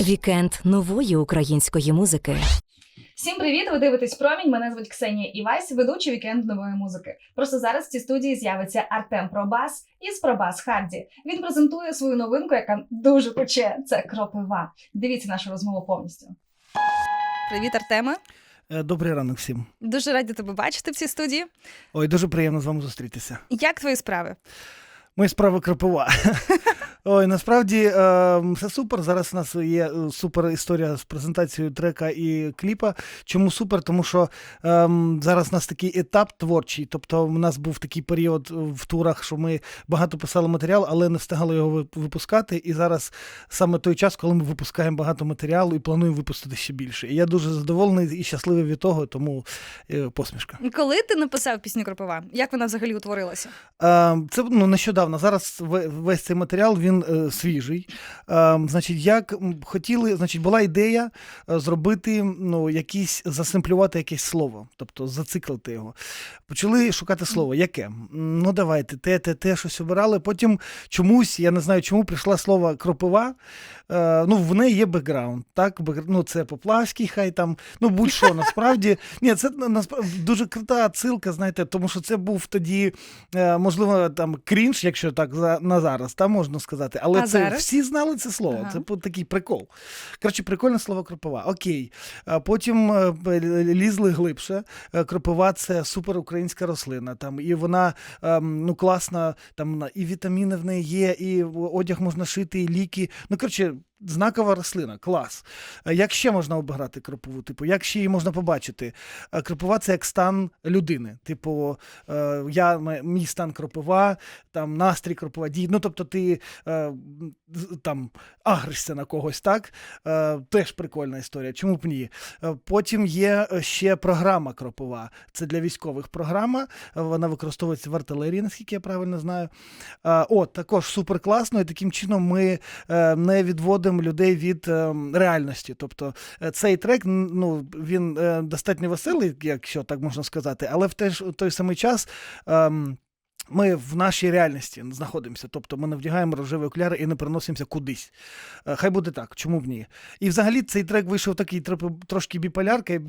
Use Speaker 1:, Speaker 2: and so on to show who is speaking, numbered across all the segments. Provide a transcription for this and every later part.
Speaker 1: Вікенд нової української музики.
Speaker 2: Всім привіт! Ви дивитесь промінь. Мене звуть Ксенія Івась, ведучий вікенд нової музики. Просто зараз в цій студії з'явиться Артем Пробас із Пробас Харді. Він презентує свою новинку, яка дуже пече. Це кропива. Дивіться нашу розмову повністю.
Speaker 3: Привіт, Артеме.
Speaker 4: Е, Добрий ранок всім.
Speaker 3: Дуже раді тебе бачити в цій студії.
Speaker 4: Ой, дуже приємно з вами зустрітися.
Speaker 3: Як твої справи?
Speaker 4: Мої справи кропива. Ой, насправді е, все супер. Зараз у нас є е, супер історія з презентацією трека і кліпа. Чому супер? Тому що е, зараз у нас такий етап творчий. Тобто, у нас був такий період в турах, що ми багато писали матеріал, але не встигали його випускати. І зараз саме той час, коли ми випускаємо багато матеріалу і плануємо випустити ще більше. І я дуже задоволений і щасливий від того, тому е, посмішка.
Speaker 3: Коли ти написав пісню Кропива? Як вона взагалі утворилася?
Speaker 4: Е, Це ну, нещодавно. Зараз весь цей матеріал він е, свіжий. Е, Значить, як хотіли, значить, була ідея е, зробити ну, якісь, засимплювати якесь слово, тобто зациклити його. Почали шукати слово. Яке? Ну, давайте, те, те, те, щось обирали. Потім чомусь, я не знаю чому, прийшла слово кропива. Е, ну, в неї є бекграунд. Так? Ну, це Поплавський, хай там, ну будь-що насправді. Ні, це насправді дуже крута цилка, знаєте, тому що це був тоді, е, можливо, там крінж, якщо так за, на зараз, там можна сказати. Але
Speaker 3: А
Speaker 4: це
Speaker 3: зараз?
Speaker 4: всі знали це слово.
Speaker 3: Ага.
Speaker 4: Це такий прикол. Коротше, прикольне слово кропива. Окей. Потім е, лізли глибше. Е, Кропива це суперукраїнська рослина. Там, і вона ем, ну, класна, там і вітаміни в неї є, і одяг можна шити, і ліки. Ну, коротше, знакова рослина, клас. Е, Як ще можна обіграти кропову? Типу, як ще її можна побачити? Е, Кропива це як стан людини. Типу, е, я, мій стан кропива, там настрій кропива, дій. Ну, тобто ти там агришся на когось, так? Теж прикольна історія. Чому б ні? Потім є ще програма кропова. Це для військових програма. Вона використовується в артилерії, наскільки я правильно знаю. О, також супер класно, і таким чином ми не відводимо людей від е, реальності. Тобто е, цей трек, ну, він е, достатньо веселий, якщо так можна сказати, але в теж в той самий час. ем, ми в нашій реальності знаходимося, тобто ми не вдягаємо рожеві окуляри і не переносимося кудись. Е, Хай буде так, чому б ні? І взагалі цей трек вийшов такий трошки біполярка,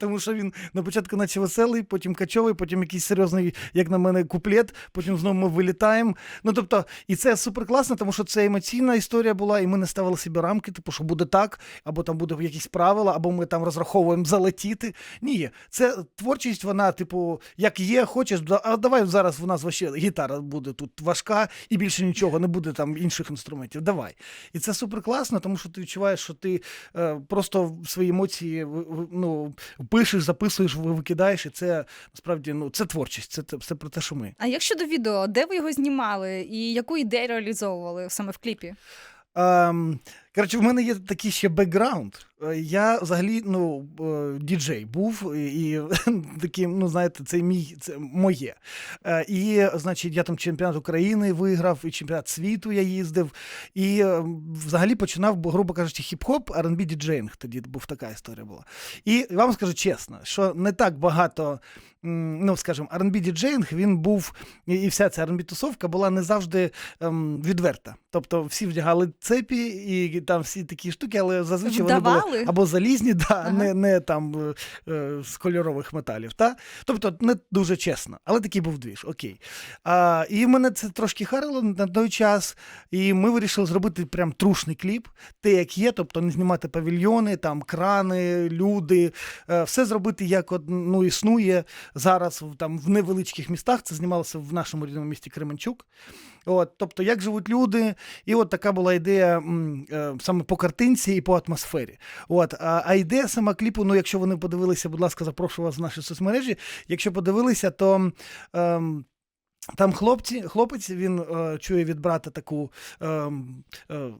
Speaker 4: тому що він на початку наче веселий, потім качовий, потім якийсь серйозний, як на мене, куплет, потім знову ми вилітаємо. Ну тобто, і це супер класно, тому що це емоційна історія була, і ми не ставили собі рамки, типу, що буде так, або там буде якісь правила, або ми там розраховуємо залетіти. Ні, це творчість, вона, типу, як є, хочеш, а давай зараз в нас вообще гітара буде тут важка і більше нічого, не буде там інших інструментів. Давай. І це супер класно, тому що ти відчуваєш, що ти е, просто свої емоції ну, пишеш, записуєш, викидаєш, і це насправді ну, це творчість, це, це, це про те, що ми.
Speaker 3: А як щодо відео, де ви його знімали і яку ідею реалізовували саме в кліпі?
Speaker 4: Ем, коротше, в мене є такий ще бекграунд. Е, Я взагалі ну, е, діджей був, і, таким, ну знаєте, це мій це моє. Е, І, значить, я там чемпіонат України виграв, і чемпіонат світу я їздив. І взагалі починав, грубо кажучи, хіп-хоп, R&B діджеїнг тоді був така історія була. І вам скажу чесно, що не так багато, ну скажімо, R&B діджеїнг він був, і вся ця R&B тусовка була не завжди ем, відверта. Тобто всі вдягали цепі і там всі такі штуки, але зазвичай вони були або залізні, да,
Speaker 3: Ага.
Speaker 4: не, не там е, е, з кольорових металів. Та? Тобто не дуже чесно, але такий був двіж, окей. А, і мене це трошки харило на той час, і ми вирішили зробити прям трушний кліп, те, як є, тобто не знімати павільйони, там крани, люди, е, все зробити як от, ну, існує зараз там, в невеличких містах. Це знімалося в нашому рідному місті Кременчук. От, тобто, як живуть люди, і от така була ідея е, саме по картинці і по атмосфері. От, а, а ідея сама кліпу, ну якщо вони подивилися, будь ласка, запрошую вас в наші соцмережі. Якщо подивилися, то. Ем, там хлопці, хлопець він е, чує від брата таку ем, е,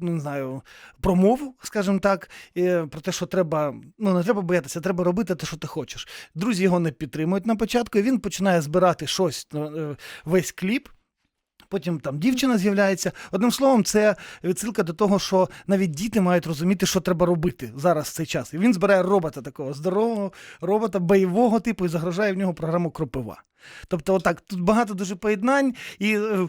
Speaker 4: ну, не знаю, промову, скажімо так, е, про те, що треба, ну не треба боятися, треба робити те, що ти хочеш. Друзі його не підтримують на початку, і він починає збирати щось, е, весь кліп. Потім там дівчина з'являється. Одним словом, це відсилка до того, що навіть діти мають розуміти, що треба робити зараз в цей час. І він збирає робота такого здорового робота бойового типу і загрожає в нього програму кропива. Тобто, отак, тут багато дуже поєднань, і е,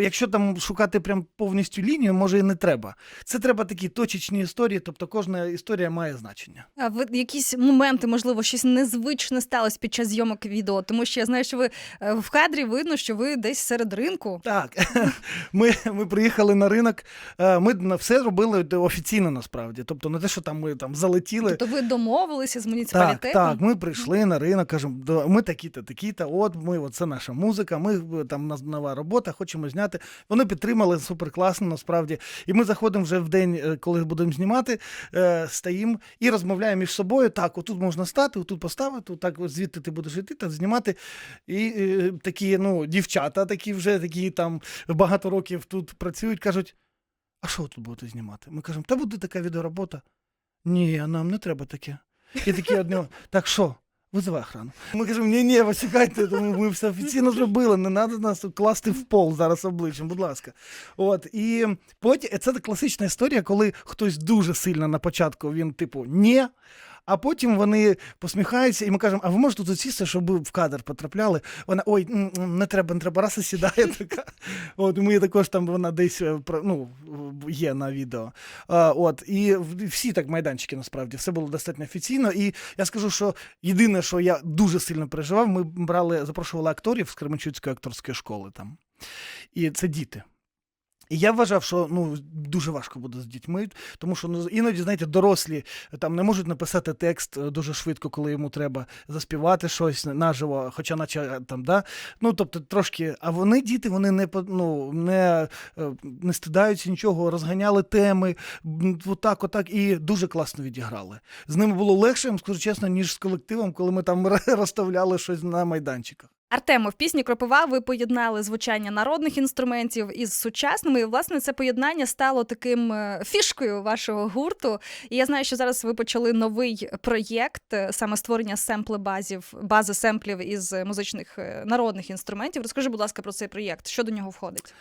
Speaker 4: якщо там шукати прям повністю лінію, може і не треба. Це треба такі точечні історії, тобто кожна історія має значення.
Speaker 3: А ви якісь моменти, можливо, щось незвичне сталося під час зйомок відео, тому що я знаю, що ви е, в кадрі видно, що ви десь серед ринку.
Speaker 4: Так, ми, ми приїхали на ринок. е, Ми все робили офіційно насправді. Тобто не те, що там ми там залетіли.
Speaker 3: Тобто ви домовилися з муніципалітетом.
Speaker 4: так, ми прийшли на ринок, кажемо, ми такі-то, такі-то, от ми, от це наша музика, ми е, там нас нова робота, хочемо зняти. Вони підтримали супер класно, насправді. І ми заходимо вже в день, е, коли будемо знімати, е, стоїмо і розмовляємо між собою. Так, отут можна стати, отут поставити, так звідти ти будеш йти та знімати. І е, такі, ну, дівчата, такі вже такі там багато років тут працюють, кажуть. А що ви тут будете знімати? Ми кажемо, та буде така відеоробота. Ні, нам не треба таке. І такі одні, так що? Визивай охрану. Ми кажемо, ні, ні, почекайте, ми все офіційно зробили, не треба нас класти в пол зараз обличчям, будь ласка. От, і потім це класична історія, коли хтось дуже сильно на початку він, типу, ні. А потім вони посміхаються, і ми кажемо, а ви можете тут сісти, щоб ви в кадр потрапляли? Вона ой, не треба, не треба, раз і сідає така. От ми також там вона десь е, ну, є на відео. От, і всі так майданчики насправді все було достатньо офіційно. І я скажу, що єдине, що я дуже сильно переживав, ми брали, запрошували акторів з Кременчуцької акторської школи там. І це діти. І я вважав, що ну дуже важко буде з дітьми, тому що ну іноді, знаєте, дорослі там не можуть написати текст е, дуже швидко, коли йому треба заспівати щось наживо, хоча наче е, там, да. Ну тобто трошки, а вони діти, вони не ну, не, е, не стидаються нічого, розганяли теми, отак, отак, і дуже класно відіграли. З ними було легше, я вам скажу чесно, ніж з колективом, коли ми там розставляли щось на майданчиках.
Speaker 3: Артемо, в пісні Кропива ви поєднали звучання народних інструментів із сучасними. І власне це поєднання стало таким е, фішкою вашого гурту. І я знаю, що зараз ви почали новий проєкт, е, саме створення семпли базів, бази семплів із музичних е, народних інструментів. Розкажи, будь ласка, про цей проєкт. Що до нього входить?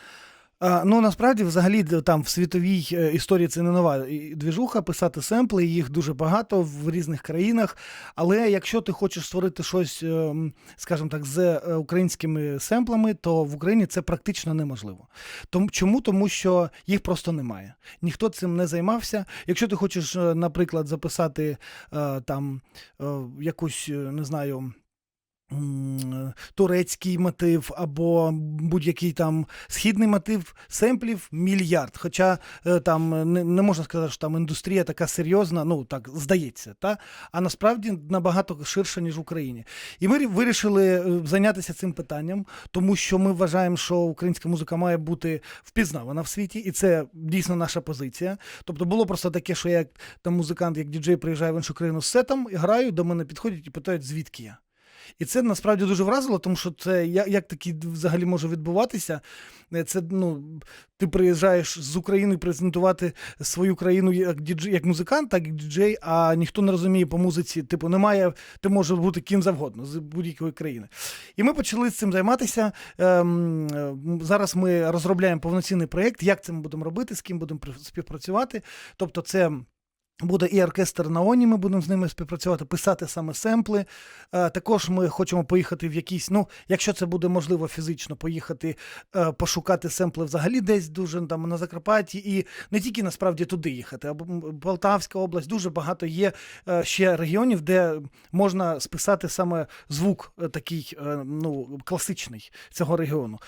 Speaker 4: Ну насправді, взагалі, там в світовій е, історії це не нова двіжуха, писати семпли, їх дуже багато в різних країнах. Але якщо ти хочеш створити щось, ем, скажімо так, з е, українськими семплами, то в Україні це практично неможливо. Тому чому? Тому що їх просто немає. Ніхто цим не займався. Якщо ти хочеш, е, наприклад, записати там якусь, не знаю. Турецький мотив або будь-який там східний мотив семплів мільярд. Хоча е, там не, не можна сказати, що там індустрія така серйозна, ну так здається, та? а насправді набагато ширша, ніж в Україні. І ми вирішили е, зайнятися цим питанням, тому що ми вважаємо, що українська музика має бути впізнавана в світі, і це дійсно наша позиція. Тобто було просто таке, що я як там музикант, як діджей приїжджаю в іншу країну з сетом, граю, до мене підходять і питають, звідки я. І це насправді дуже вразило, тому що це як, як таке взагалі може відбуватися. Е, Це ну, ти приїжджаєш з України презентувати свою країну як діджей, як музикант, так як діджей, а ніхто не розуміє по музиці. Типу, немає, ти можеш бути ким завгодно з будь-якої країни. І ми почали з цим займатися. Ем, е, зараз ми розробляємо повноцінний проєкт, як це ми будемо робити, з ким будемо співпрацювати. Тобто, це. Буде і оркестр на Оні, ми будемо з ними співпрацювати, писати саме семпли. Е, також ми хочемо поїхати в якісь, ну, якщо це буде можливо фізично, поїхати е, пошукати семпли взагалі десь дуже там на Закарпатті, і не тільки насправді туди їхати, або Полтавська область, дуже багато є е, ще регіонів, де можна списати саме звук такий, ну, класичний цього регіону.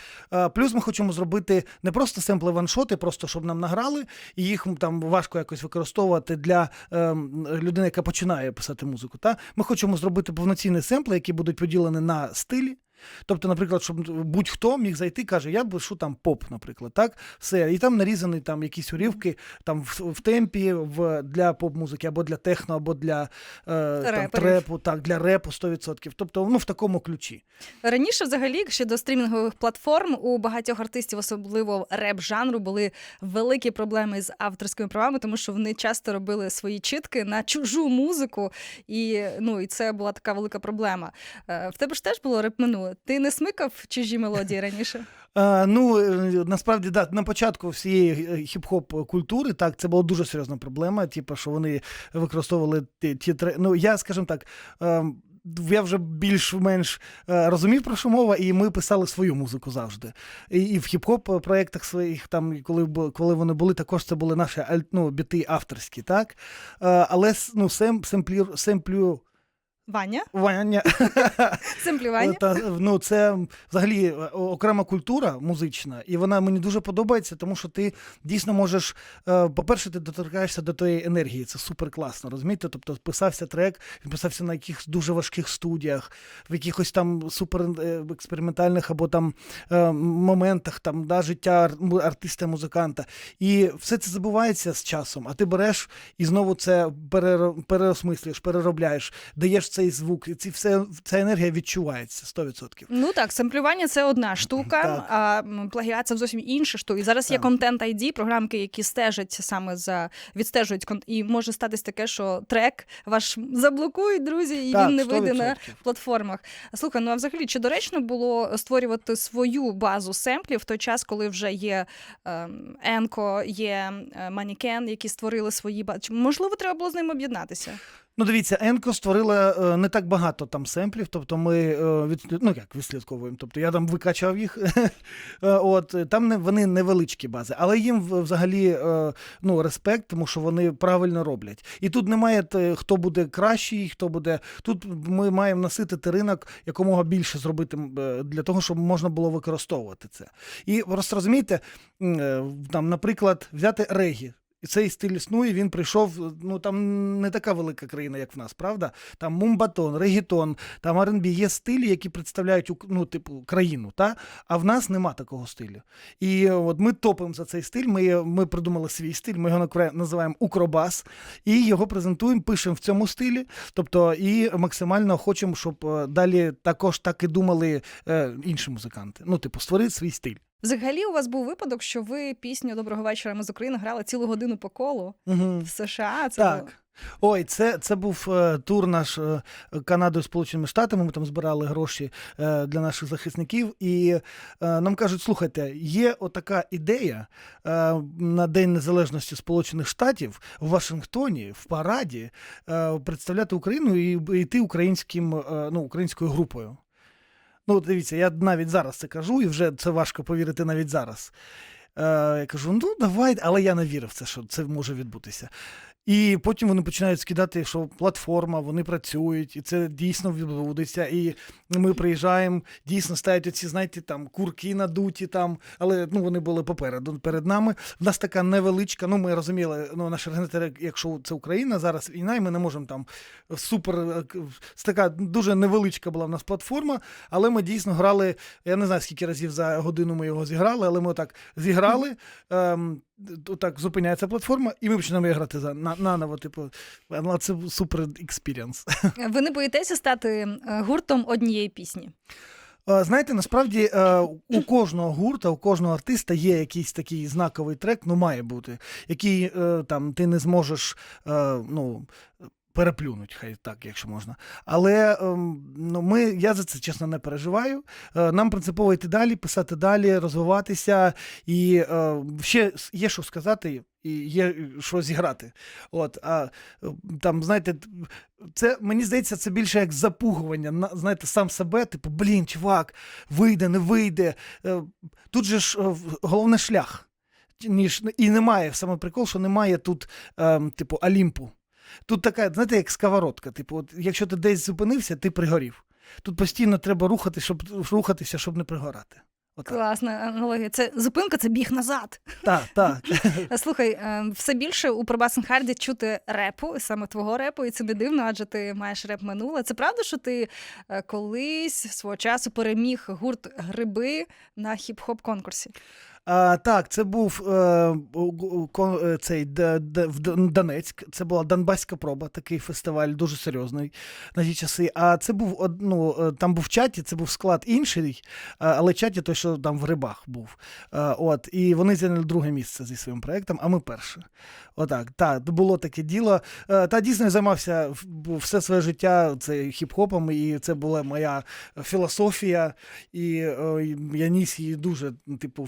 Speaker 4: Плюс ми хочемо зробити не просто семпли ваншоти, просто щоб нам награли, і їх там важко якось використовувати для ем, людини, яка починає писати музику. Та? Ми хочемо зробити повноцінні семпли, які будуть поділені на стилі. Тобто, наприклад, щоб будь-хто міг зайти, каже, я пишу там поп, наприклад, так, все, і там нарізані там якісь урівки там в, в темпі в, для поп-музики, або для техно, або для е, там, трепу, так, для репу 100%. Тобто, ну, в такому ключі.
Speaker 3: Раніше, взагалі, ще до стрімінгових платформ у багатьох артистів, особливо реп-жанру, були великі проблеми з авторськими правами, тому що вони часто робили свої чітки на чужу музику, і ну і це була така велика проблема. Е, В тебе ж теж було реп минуле. Ти не смикав чужі мелодії раніше?
Speaker 4: А, ну, е, насправді, да, на початку всієї е, хіп-хоп культури, так, це була дуже серйозна проблема. Типу, що вони використовували ті, ті Ну, я, скажімо так. ем, я вже більш-менш е, розумів про що мова, і ми писали свою музику завжди. І, і в хіп-хоп проєктах своїх, там, коли, коли вони були, також це були наші ну, біти авторські, так? Е, але ну, сем, семплю, семплю,
Speaker 3: Ваня,
Speaker 4: Ваня.
Speaker 3: семплювання.
Speaker 4: Та, ну, це взагалі е, окрема культура музична, і вона мені дуже подобається, тому що ти дійсно можеш, е, по-перше, ти доторкаєшся до тої енергії. Це супер класно, розумієте? Тобто писався трек, він писався на якихось дуже важких студіях, в якихось там супер е, експериментальних або там моментах там, да, життя артиста, музиканта. І все це забувається з часом, а ти береш і знову це переосмислюєш, переробляєш, даєш цей звук, і ці все, ця енергія відчувається 100%.
Speaker 3: Ну так, семплювання це одна штука,
Speaker 4: Так.
Speaker 3: а плагіат це зовсім інша штука. І зараз є контент ID, програмки, які стежать саме за відстежують кон- І може статись таке, що трек ваш заблокують, друзі, і
Speaker 4: Так,
Speaker 3: він не вийде на платформах. Слухай, ну а взагалі чи доречно було створювати свою базу семплів в той час, коли вже є ем, Енко, є е, Манікен, які створили свої бази? Можливо, треба було з ними об'єднатися?
Speaker 4: Ну, дивіться, Енко створила е, не так багато там семплів, тобто ми е, від, ну, як відслідковуємо. Тобто я там викачав їх. Е, От е, там не вони невеличкі бази, але їм взагалі е, ну, респект, тому що вони правильно роблять. І тут немає те, хто буде кращий, хто буде. Тут ми маємо наситити ринок якомога більше зробити е, для того, щоб можна було використовувати це. І просто розумієте, е, там, наприклад, взяти регі. Цей стиль існує, він прийшов. Ну там не така велика країна, як в нас, правда? Там мумбатон, регітон, там R&B. є стилі, які представляють ну, типу, країну, та? а в нас нема такого стилю. І от ми топимо за цей стиль. Ми, ми придумали свій стиль, ми його називаємо Укробас, і його презентуємо, пишемо в цьому стилі. Тобто, і максимально хочемо, щоб е, далі також так і думали е, інші музиканти. Ну, типу, створити свій стиль.
Speaker 3: Взагалі, у вас був випадок, що ви пісню Доброго вечора. Ми з України грали цілу годину по колу
Speaker 4: Угу.
Speaker 3: в США. Це було-
Speaker 4: Так. Ой, це, це був е, тур наш е, Канадою Сполученими Штатами. Ми там збирали гроші е, для наших захисників. І е, нам кажуть: слухайте, є отака ідея е, на День Незалежності Сполучених Штатів в Вашингтоні в параді е, представляти Україну і йти українським, е, ну, українською групою. Ну, дивіться, я навіть зараз це кажу, і вже це важко повірити навіть зараз. Е, я кажу, ну давай, але я не вірив в це, що це може відбутися. І потім вони починають скидати, що платформа, вони працюють, і це дійсно відбудеться. І ми приїжджаємо, дійсно стають оці, знаєте, там курки надуті, там, але ну, вони були попереду перед нами. В нас така невеличка, ну ми розуміли, ну наші організатори, якщо це Україна, зараз війна, і ми не можемо там супер. Така дуже невеличка була в нас платформа, але ми дійсно грали. Я не знаю, скільки разів за годину ми його зіграли, але ми так зіграли. Ем, так зупиняється платформа, і ми починаємо грати за на, наново. Типу, це супер експіріанс.
Speaker 3: Ви не боїтеся стати е, гуртом однієї пісні?
Speaker 4: Знаєте, насправді е, у кожного гурта, у кожного артиста є якийсь такий знаковий трек, ну має бути, який е, там ти не зможеш ну, переплюнути, хай так, якщо можна. Але ем, ну, ми, я за це чесно не переживаю. Е, Нам принципово йти далі, писати далі, розвиватися. І е, ще є що сказати, і є що зіграти. От, а е, там, знаєте, це мені здається, це більше як запугування. на- Знаєте, сам себе, типу, блін, чувак, вийде, не вийде. Е, Тут же ж е, головне шлях. Ніж, і немає саме прикол, що немає тут, ем, типу, Олімпу. Тут така, знаєте, як сковородка. Типу, от, якщо ти десь зупинився, ти пригорів. Тут постійно треба рухати, щоб рухатися, щоб не пригорати. Отак.
Speaker 3: Класна аналогія. Це зупинка, це біг назад.
Speaker 4: Так, так.
Speaker 3: Слухай, е, все більше у Пробасен Харді чути репу, саме твого репу, і це не дивно, адже ти маєш реп минуле. Це правда, що ти е, колись свого часу переміг гурт гриби на хіп-хоп конкурсі?
Speaker 4: А, так, це був е, е, цей Донецьк. Це була Донбаська проба, такий фестиваль, дуже серйозний на ті часи. А це був ну, е, там був чаті, це був склад інший, але чаті той, що там в рибах був. От, і вони зайняли друге місце зі своїм проєктом, а ми перше. Отак, так, було таке діло. Е, Та дійсно займався все своє життя це хіп-хопом, і це була моя філософія, і я ніс її дуже, типу,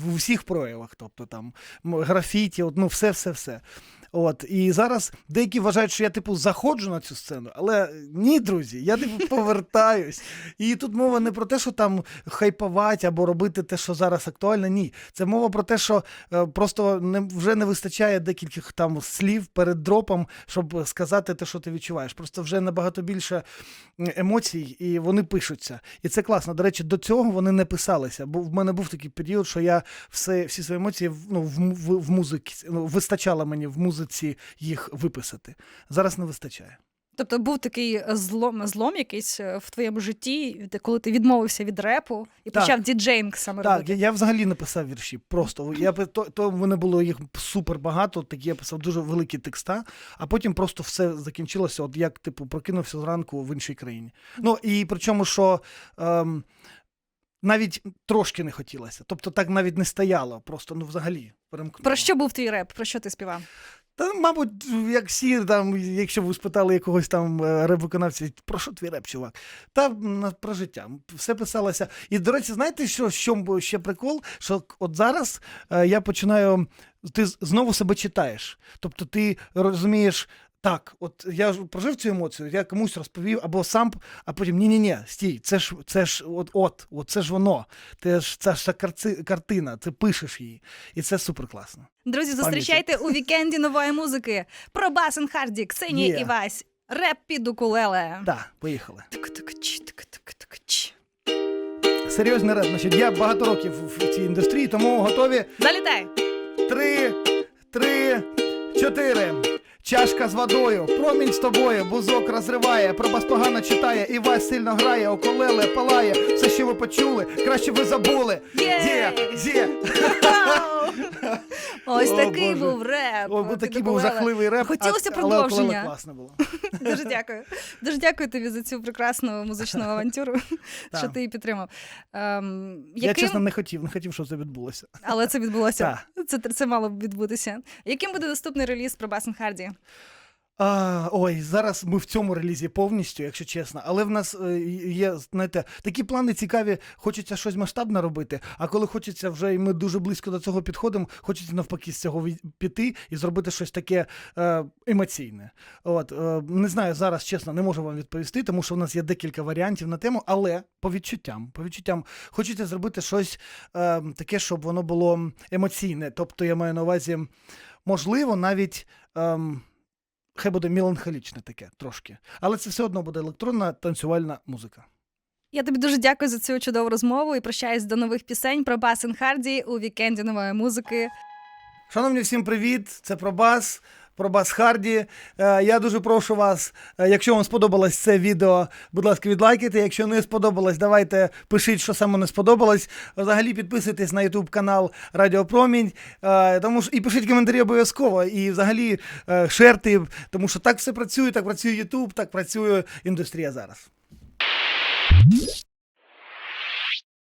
Speaker 4: в, усіх проявах. Тобто там графіті, ну, все, все, все. От і зараз деякі вважають, що я типу заходжу на цю сцену, але ні, друзі, я типу повертаюсь. І тут мова не про те, що там хайпувати або робити те, що зараз актуально. Ні, це мова про те, що е, просто не вже не вистачає декількох там слів перед дропом, щоб сказати те, що ти відчуваєш. Просто вже набагато більше емоцій, і вони пишуться. І це класно. До речі, до цього вони не писалися. Бо в мене був такий період, що я все, всі свої емоції ну, в, в, в музиці ну, вистачало мені в музиці їх виписати. Зараз не вистачає.
Speaker 3: Тобто був такий злом, злом якийсь е, в твоєму житті, коли ти відмовився від репу і
Speaker 4: Так.
Speaker 3: почав діджейнг саме
Speaker 4: Так,
Speaker 3: робити.
Speaker 4: я, я взагалі не писав вірші. Просто я то, то вони було їх супер багато. Такі я писав дуже великі текста, а потім просто все закінчилося, от як типу прокинувся зранку в іншій країні. Ну і причому, що ем, навіть трошки не хотілося. Тобто так навіть не стояло, просто ну взагалі перемкнуло.
Speaker 3: Про що був твій реп? Про що ти співав?
Speaker 4: Та, мабуть, як всі, там, якщо ви спитали якогось там е, реп-виконавця, про що твій реп, чувак? Та про життя. Все писалося. І, до речі, знаєте, що, що ще прикол? Що от зараз е, я починаю. Ти знову себе читаєш. Тобто ти розумієш. Так, от я ж прожив цю емоцію, я комусь розповів або сам, а потім ні-ні-ні, стій, це ж це ж от, от, от це ж воно. Це ж це ж та карци, картина, ти пишеш її. І це супер класно.
Speaker 3: Друзі, зустрічайте у вікенді нової музики. Про Басен Харді, Ксенія
Speaker 4: Є.
Speaker 3: і Вась. Реп під укулеле.
Speaker 4: Так, поїхали. Серйозний реп. Значить, я багато років в цій індустрії, тому готові.
Speaker 3: Залітай!
Speaker 4: Три, три, чотири. Чашка з водою, промінь з тобою, бузок розриває, пробас погано читає, і вас сильно грає, околеле, палає. Все, що ви почули, краще ви забули.
Speaker 3: Є!
Speaker 4: Є.
Speaker 3: Ось
Speaker 4: О,
Speaker 3: такий
Speaker 4: Боже.
Speaker 3: був реп.
Speaker 4: О, бо такий був жахливий реп.
Speaker 3: Хотілося
Speaker 4: а-
Speaker 3: продовження.
Speaker 4: Але класно було.
Speaker 3: Дуже дякую. Дуже дякую тобі за цю прекрасну музичну авантюру, що ти її підтримав. Ем,
Speaker 4: Я чесно не хотів, не хотів, щоб це відбулося.
Speaker 3: Але це відбулося. Це, це мало б відбутися. Яким буде наступний реліз про Басен Харді?
Speaker 4: А, ой, зараз ми в цьому релізі повністю, якщо чесно. Але в нас е, є, знаєте, такі плани цікаві, хочеться щось масштабне робити. А коли хочеться вже, і ми дуже близько до цього підходимо, хочеться навпаки з цього піти і зробити щось таке е, емоційне. От е, не знаю, зараз чесно не можу вам відповісти, тому що в нас є декілька варіантів на тему, але по відчуттям, по відчуттям хочеться зробити щось е, таке, щоб воно було емоційне. Тобто я маю на увазі, можливо, навіть. ем, Хай буде меланхолічне таке трошки. Але це все одно буде електронна танцювальна музика.
Speaker 3: Я тобі дуже дякую за цю чудову розмову і прощаюсь до нових пісень про Бас Харді у вікенді нової музики.
Speaker 4: Шановні, всім привіт! Це Пробас, Пробас Харді. Е, Я дуже прошу вас, е, якщо вам сподобалось це відео, будь ласка, відлайкайте. Якщо не сподобалось, давайте пишіть, що саме не сподобалось. Взагалі підписуйтесь на YouTube канал Радіо Промінь. Е, Тому що і пишіть коментарі обов'язково. І взагалі шерти, тому що так все працює, так працює YouTube, так працює індустрія зараз.